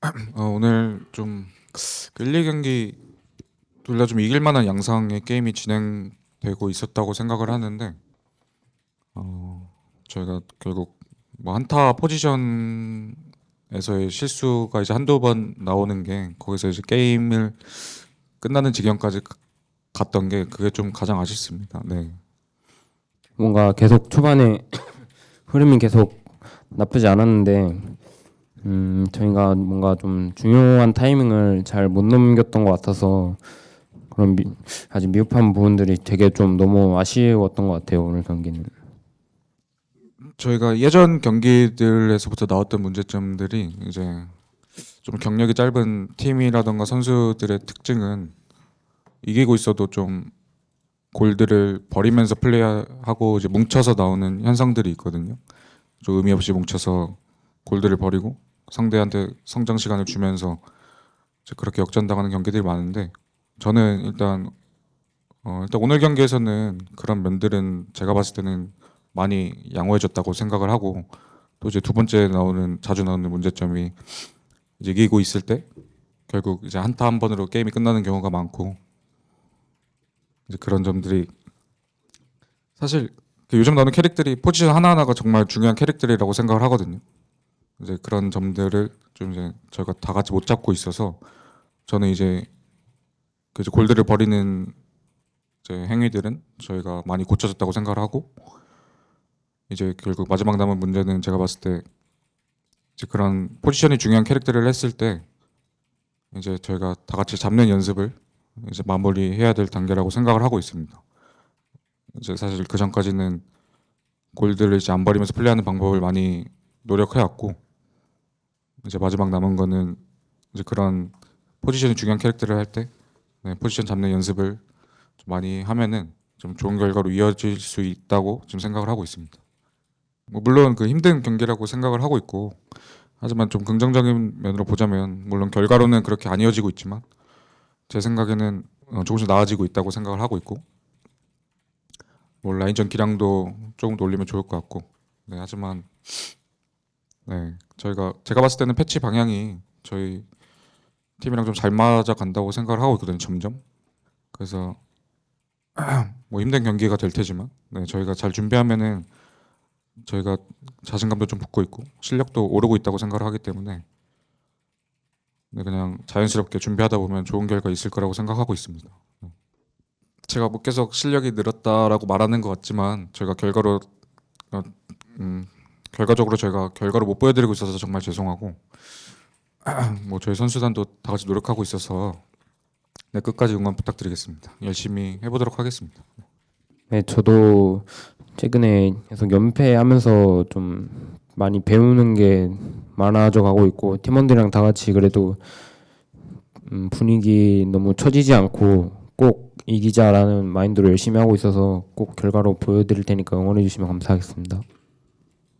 어, 오늘 좀 1, 2경기 둘 다 좀 이길 만한 양상의 게임이 진행되고 있었다고 생각을 하는데 어, 저희가 결국 뭐 한타 포지션에서의 실수가 이제 한두 번 나오는 게 거기서 이제 게임을 끝나는 지경까지 가- 갔던 게 그게 좀 가장 아쉽습니다. 네. 뭔가 계속 초반에 흐름이 계속 나쁘지 않았는데 음 저희가 뭔가 좀 중요한 타이밍을 잘 못 넘겼던 것 같아서 그런 미, 아주 미흡한 부분들이 되게 좀 너무 아쉬웠던 것 같아요 오늘 경기는 저희가 예전 경기들에서부터 나왔던 문제점들이 이제 좀 경력이 짧은 팀이라던가 선수들의 특징은 이기고 있어도 좀 골들을 버리면서 플레이하고 이제 뭉쳐서 나오는 현상들이 있거든요. 좀 의미 없이 뭉쳐서 골들을 버리고 상대한테 성장 시간을 주면서 그렇게 역전당하는 경기들이 많은데 저는 일단 어 일단 오늘 경기에서는 그런 면들은 제가 봤을 때는 많이 양호해졌다고 생각을 하고 또 이제 두 번째 나오는 자주 나오는 문제점이 이제 이기고 있을 때 결국 이제 한타 한 번으로 게임이 끝나는 경우가 많고 이제 그런 점들이 사실 그 요즘 나오는 캐릭들이 포지션 하나하나가 정말 중요한 캐릭들이라고 생각을 하거든요. 이제 그런 점들을 좀 이제 저희가 다 같이 못 잡고 있어서 저는 이제 그 이제 골들을 버리는 이제 행위들은 저희가 많이 고쳐졌다고 생각을 하고 이제 결국 마지막 남은 문제는 제가 봤을 때 이제 그런 포지션이 중요한 캐릭터를 했을 때 이제 저희가 다 같이 잡는 연습을 이제 마무리해야 될 단계라고 생각을 하고 있습니다. 이제 사실 그 전까지는 골들을 이제 안 버리면서 플레이하는 방법을 많이 노력해왔고 이제 마지막 남은 거는 이제 그런 포지션이 중요한 캐릭터를 할때 네, 포지션 잡는 연습을 좀 많이 하면은 좀 좋은 결과로 이어질 수 있다고 지금 생각을 하고 있습니다. 뭐 물론 그 힘든 경기라고 생각을 하고 있고 하지만 좀 긍정적인 면으로 보자면 물론 결과로는 그렇게 안 이어지고 있지만 제 생각에는 어, 조금씩 나아지고 있다고 생각을 하고 있고 뭐 라인전 기량도 조금 더 올리면 좋을 것 같고 네 하지만 네 저희가 제가 봤을 때는 패치 방향이 저희 팀이랑 좀 잘 맞아 간다고 생각을 하고 있거든요 점점 그래서 뭐 힘든 경기가 될 테지만 네 저희가 잘 준비하면은 저희가 자신감도 좀 붙고 있고 실력도 오르고 있다고 생각을 하기 때문에 네, 그냥 자연스럽게 준비하다 보면 좋은 결과 있을 거라고 생각하고 있습니다. 네. 제가 뭐 계속 실력이 늘었다라고 말하는 것 같지만 저희가 결과로 어, 음, 결과적으로 저희가 결과를 못 보여드리고 있어서 정말 죄송하고 뭐 저희 선수단도 다 같이 노력하고 있어서 네, 끝까지 응원 부탁드리겠습니다. 열심히 해보도록 하겠습니다. 네 저도 최근에 계속 연패하면서 좀 많이 배우는 게 많아져 가고 있고 팀원들이랑 다 같이 그래도 음, 분위기 너무 처지지 않고 꼭 이기자라는 마인드로 열심히 하고 있어서 꼭 결과로 보여드릴 테니까 응원해 주시면 감사하겠습니다.